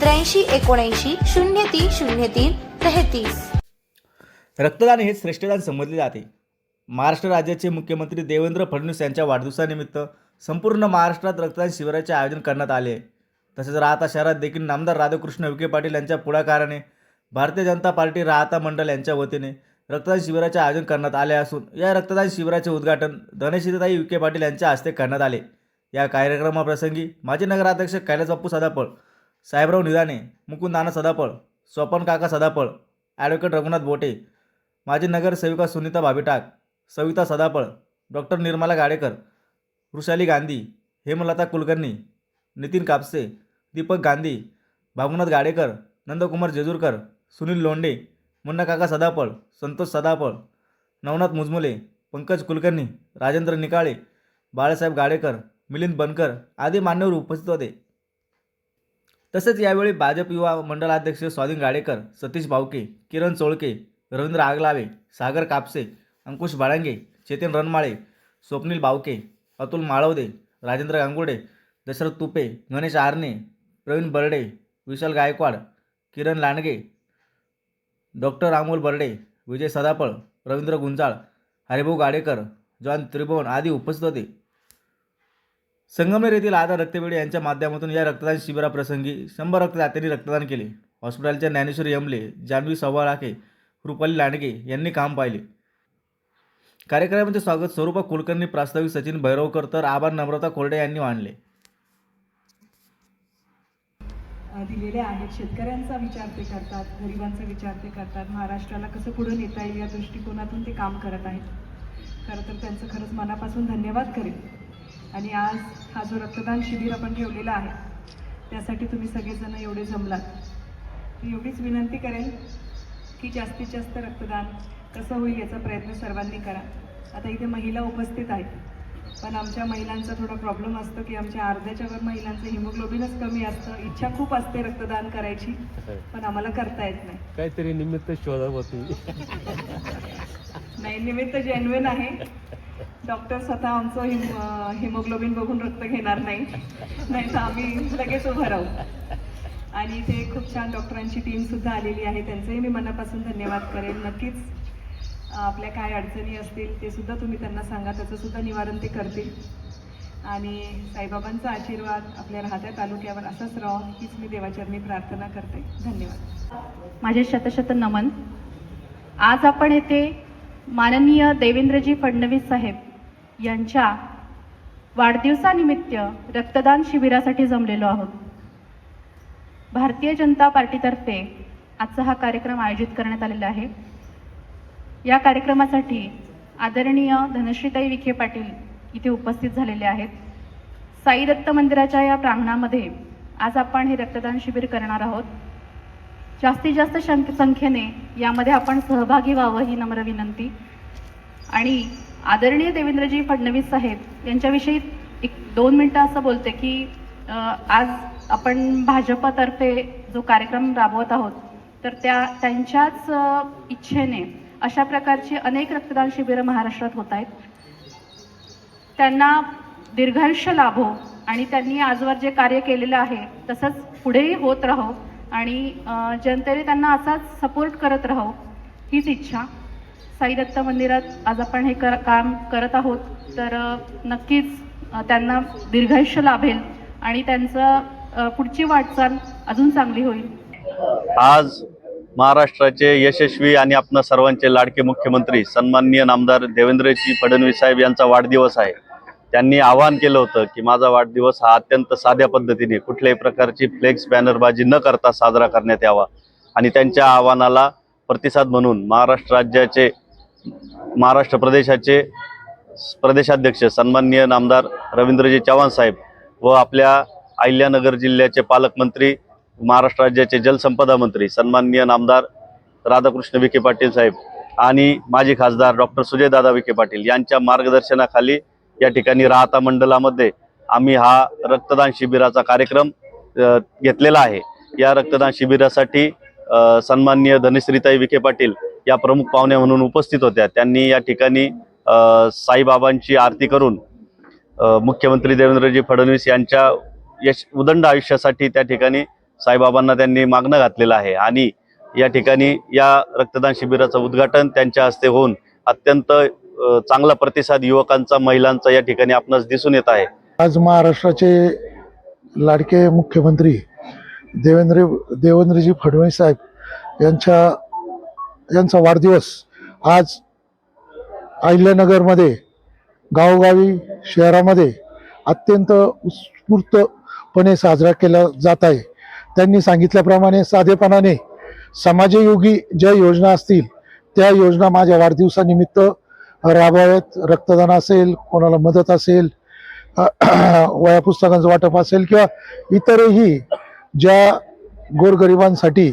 त्र्याऐंशी एकोणऐंशी शून्य तीन शून्य तीन तेहतीस. रक्तदान हे श्रेष्ठदान समजले जाते. महाराष्ट्र राज्याचे मुख्यमंत्री देवेंद्र फडणवीस यांच्या वाढदिवसानिमित्त संपूर्ण महाराष्ट्रात रक्तदान शिबिराचे आयोजन करण्यात आले. आहे तसेच राहता शहरात देखील नामदार राधाकृष्ण विखे पाटील यांच्या पुढाकाराने भारतीय जनता पार्टी राहता मंडळ यांच्या वतीने रक्तदान शिबिराचे आयोजन करण्यात आले असून या रक्तदान शिबिराचे उद्घाटन धनश्रीताई विखे पाटील यांच्या हस्ते करण्यात आले. या कार्यक्रमाप्रसंगी माजी नगराध्यक्ष कैलास बापू सदापळ साहेबराव निदाने मुकुंद नाना सदापळ स्वपन काका सदापळ ॲडव्होकेट रघुनाथ बोटे माजी नगरसेविका सुनीता भाबिटाक सविता सदापळ डॉक्टर निर्मला गाडेकर वृषाली गांधी हेमलता कुलकर्णी नितीन कापसे दीपक गांधी भागुनाथ गाडेकर नंदकुमार जेजूरकर सुनील लोंडे मुन्ना काका सदापळ संतोष सदापळ नवनाथ मुजमुले पंकज कुलकर्णी राजेंद्र निकाळे बाळासाहेब गाडेकर मिलिंद बनकर आदी मान्यवर उपस्थित होते. तसेच यावेळी भाजप युवा मंडळाध्यक्ष स्वाधीन गाडेकर सतीश भावके किरण चोळके रवींद्र आगलावे सागर कापसे अंकुश बाळंगे चेतन रणमाळे स्वप्नील बावके अतुल माळवदे राजेंद्र गांगुडे दशरथ तुपे गणेश आरणे प्रवीण बर्डे विशाल गायकवाड किरण लांडगे डॉक्टर अमोल बर्डे विजय सदापळ रवींद्र गुंजाळ हरिभाऊ गाडेकर जॉन त्रिभुवन आदी उपस्थित होते. संगमनेर येथील आदा रक्तपेढी यांच्या माध्यमातून या रक्तदान शिबिराप्रसंगी शंभर रक्तदात्यांनी रक्तदान केले. हॉस्पिटलच्या ज्ञानेश्वरी यमले जान्हवी सवाळाके रुपाली लांडगे यांनी काम पाहिले. कार्यक्रमाचे स्वागत स्वरूपा कुलकर्णी प्रास्ताविक सचिन भैरवकर तर आभार नम्रता कोरडे यांनी मानले. दिलेले आहेत शेतकऱ्यांचा विचार ते करतात गरिबांचा विचार ते करतात. महाराष्ट्राला कसं पुढे नेता येईल या दृष्टिकोनातून ते काम करत आहेत. खरं तर त्यांचं खरंच मनापासून धन्यवाद करेल आणि आज हा जो रक्तदान शिबिर आपण ठेवलेला आहे त्यासाठी तुम्ही सगळेजण एवढे जमलात. मी एवढीच विनंती करेन की जास्तीत जास्त रक्तदान कसं होईल याचा प्रयत्न सर्वांनी करा. आता इथे महिला उपस्थित आहेत पण आमच्या महिलांचा थोडा प्रॉब्लेम असतो की आमच्या अर्ध्याच्या वर महिलांचं हिमोग्लोबिनच कमी असतं. इच्छा खूप असते रक्तदान करायची पण आम्हाला करता येत नाही. काहीतरी निमित्त होती नाही निमित्त जेन्युन आहे. डॉक्टर स्वतः आमचं हिम हिमोग्लोबिन बघून रक्त घेणार नाही. नाही तर आम्ही लगेच उभं राहू. आणि इथे खूप छान डॉक्टरांची टीम सुद्धा आलेली आहे. त्यांचंही मी मनापासून धन्यवाद करेन. नक्कीच आपल्या काय अडचणी असतील ते सुद्धा तुम्ही त्यांना सांगा. त्याचं सुद्धा निवारण ते करतील. आणि साईबाबांचा आशीर्वाद आपल्या राहत्या तालुक्यावर असाच राहो. हीच मी देवाचरणी प्रार्थना करते. धन्यवाद. माझे शतशत नमन. आज आपण येथे माननीय देवेंद्रजी फडणवीस साहेब यांच्या वाढदिवसानिमित्त रक्तदान शिबिरासाठी जमलेलो आहोत. भारतीय जनता पार्टीतर्फे आजचा हा कार्यक्रम आयोजित करण्यात आलेला आहे. या कार्यक्रमासाठी आदरणीय धनश्रीताई विखे पाटील इथे उपस्थित झालेले आहेत. साई दत्त मंदिराच्या या प्रांगणामध्ये आज आपण हे रक्तदान शिबिर करणार आहोत. जास्तीत जास्त शं संख्येने यामध्ये आपण सहभागी व्हावं ही नम्र विनंती. आणि आदरणीय देवेंद्रजी फडणवीस साहेब यांच्याविषयी एक दोन मिनटं असं बोलते की आज आपण भाजपतर्फे जो कार्यक्रम राबवत आहोत तर त्या त्यांच्याच इच्छेने अशा प्रकारची अनेक रक्तदान शिबिरं महाराष्ट्रात होत आहेत. त्यांना दीर्घायुष्य लाभो आणि त्यांनी आजवर जे कार्य केलेलं आहे तसंच पुढेही होत राहो आणि जनतेने त्यांना असाच सपोर्ट करत राहो हीच इच्छा. साईदत्त मंदिरात आज आपण हे कर काम करत आहोत. तर नक्कीच त्यांना दीर्घायुष्य लाभेल आणि त्यांचं पुढची वाटचाल अजून चांगली होईल. आज महाराष्ट्राचे यशस्वी आणि आपणा सर्वांचे लाडके मुख्यमंत्री सन्माननीय नामदार देवेंद्रजी फडणवीस साहेब यांचा वाढदिवस आहे. त्यांनी आवाहन केलं होतं की माझा वाढदिवस हा अत्यंत साध्या पद्धतीने कुठल्याही प्रकारची फ्लेक्स बॅनरबाजी न करता साजरा करण्यात यावा. आणि त्यांच्या आव्हानाला प्रतिसाद म्हणून महाराष्ट्र राज्याचे महाराष्ट्र प्रदेशाचे प्रदेशाध्यक्ष सन्माननीय नामदार रवींद्रजी चव्हाण साहेब व आपल्या अहिल्यानगर जिल्ह्याचे पालकमंत्री महाराष्ट्र राज्याचे जलसंपदा मंत्री सन्माननीय नामदार राधाकृष्ण विखे पाटील साहेब आणि माजी खासदार डॉक्टर सुजयदादा विखे पाटील यांच्या मार्गदर्शनाखाली या ठिकाणी राहता मंडलामध्ये आम्ही हा रक्तदान शिबिराचा कार्यक्रम घेतलेला आहे. या रक्तदान शिबिरासाठी सन्माननीय धनश्रीताई विखे पाटील या प्रमुख पाहुण्या म्हणून उपस्थित होत्या. त्यांनी या ठिकाणी साईबाबांची आरती करून मुख्यमंत्री देवेंद्रजी फडणवीस यांच्या यश उदंड आयुष्यासाठी त्या ठिकाणी साईबाबांना त्यांनी मागणं घातलेलं आहे. आणि या ठिकाणी या रक्तदान शिबिराचं उद्घाटन त्यांच्या हस्ते होऊन अत्यंत चांगला प्रतिसाद युवकांचा महिलांचा या ठिकाणी आपणास दिसून येत आहे. आज महाराष्ट्राचे लाडके मुख्यमंत्री देवेंद्र देवेंद्रजी फडणवीस साहेब यांच्या यांचा वाढदिवस आज अहिल्यानगरमध्ये गावोगावी शहरामध्ये अत्यंत उत्स्फूर्तपणे साजरा केला जात आहे. त्यांनी सांगितल्याप्रमाणे साधेपणाने समाजयोगी ज्या योजना असतील त्या योजना माझ्या वाढदिवसानिमित्त राबवाव्यात. रक्तदान असेल कोणाला मदत असेल वया पुस्तकांचं वाटप असेल किंवा इतरही ज्या गोरगरिबांसाठी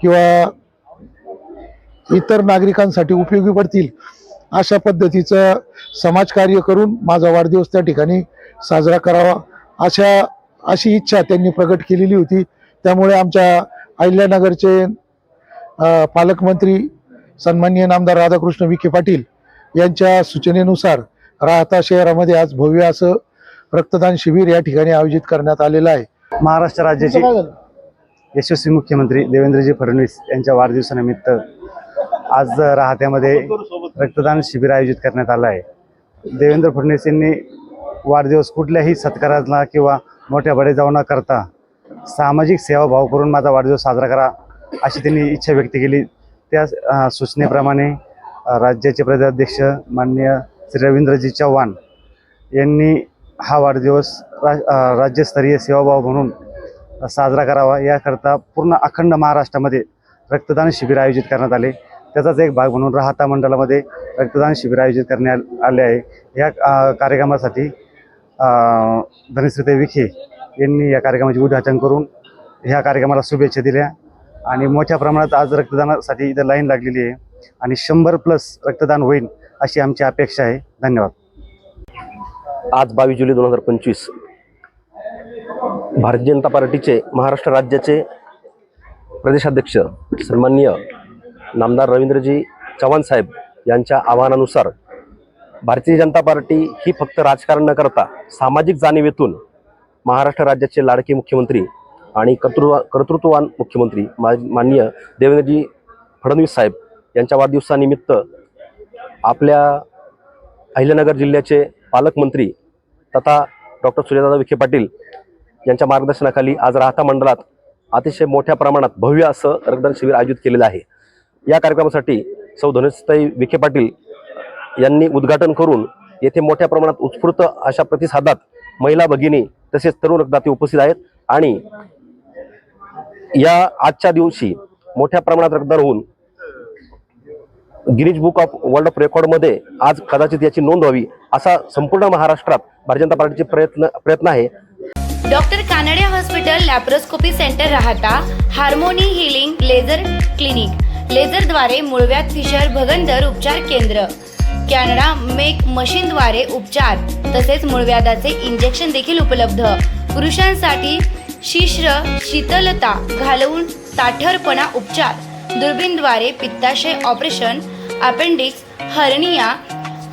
किंवा इतर नागरिकांसाठी उपयोगी पडतील अशा पद्धतीचं समाजकार्य करून माझा वाढदिवस त्या ठिकाणी साजरा करावा अशा अशी इच्छा त्यांनी प्रकट केलेली होती. त्यामुळे आमच्या अहिल्यानगरचे पालकमंत्री सन्माननीय नामदार राधाकृष्ण विखे पाटील यांच्या सूचनेनुसार राहता शहरामध्ये आज भव्य असं रक्तदान शिबिर या ठिकाणी आयोजित करण्यात आलेलं आहे. महाराष्ट्र राज्याचे यशस्वी मुख्यमंत्री देवेंद्रजी फडणवीस यांच्या वाढदिवसानिमित्त आज राहत्यामध्ये रक्तदान शिबिर आयोजित करण्यात आलं आहे. देवेंद्र फडणवीस यांनी वाढदिवस कुठल्याही सत्काराला किंवा मोठ्या बडे जाऊ न करता सामाजिक सेवाभाव करून माझा वाढदिवस साजरा करा अशी त्यांनी इच्छा व्यक्त केली. त्या सूचनेप्रमाणे राज्याचे प्रदेशाध्यक्ष माननीय श्री रवींद्रजी चव्हाण यांनी हा वाढदिवस रा राज्यस्तरीय सेवाभाव म्हणून साजरा करावा. याकरता पूर्ण अखंड महाराष्ट्रामध्ये रक्तदान शिबिर आयोजित करण्यात आले. त्याचाच एक भाग म्हणून राहता मंडळामध्ये रक्तदान शिबिर आयोजित करण्यात आले आहे. या कार्यक्रमासाठी धनश्रीते विखे यांनी या कार्यक्रमाचे उद्घाटन करून ह्या कार्यक्रमाला शुभेच्छा दिल्या. आणि मोठ्या प्रमाणात आज रक्तदानासाठी इथं लाईन लागलेली आहे. आणि शंभर प्लस रक्तदान होईल अशी आमची अपेक्षा आहे. धन्यवाद. आज बावीस जुलै दोन हजार पंचवीस. भारतीय जनता पार्टीचे महाराष्ट्र राज्याचे प्रदेशाध्यक्ष सन्माननीय नामदार रवींद्रजी चव्हाण साहेब यांच्या आवाहनानुसार भारतीय जनता पार्टी ही फक्त राजकारण न करता सामाजिक जाणीवेतून महाराष्ट्र राज्याचे लाडके मुख्यमंत्री आणि कर्तृ कर्तृत्ववान मुख्यमंत्री मा माननीय देवेंद्रजी फडणवीस साहेब यांच्या वाढदिवसानिमित्त आपल्या अहिल्यानगर जिल्ह्याचे पालकमंत्री तथा डॉक्टर सुजयदादा विखे पाटील यांच्या मार्गदर्शनाखाली आज राहता मंडळात अतिशय मोठ्या प्रमाणात भव्य असं रक्तदान शिबिर आयोजित केलेलं आहे. या कार्यक्रमासाठी सौ धनुषताई विखे पाटील यांनी उद्घाटन करून येथे मोठ्या प्रमाणात उत्स्फूर्त अशा प्रतिसादात महिला भगिनी तसेच तरुण रक्तदाते उपस्थित आहेत आणि या आजच्या दिवशी मोठ्या प्रमाणात रक्तदान होऊन Guinness book of world of रेकॉर्डमध्ये आज कदाचित याची नोंद व्हावी असा संपूर्ण महाराष्ट्रात भारतीय जनता पार्टीचे प्रयत्न प्रयत्न आहे. Doctor Kanade hospital laparoscopy centre Rahata harmony healing laser clinic. लेझरद्वारे मुळव्यात फिशर भगंदर उपचार केंद्र. कॅनडा मेक मशीनद्वारे उपचार तसेच मुळव्याधाचे इंजेक्शन देखील उपलब्ध. पुरुषांसाठी शिश्र शीतलता घालवून ताठरपणा उपचार. दुर्बीनद्वारे पित्ताशय ऑपरेशन अपेंडिक्स हर्निया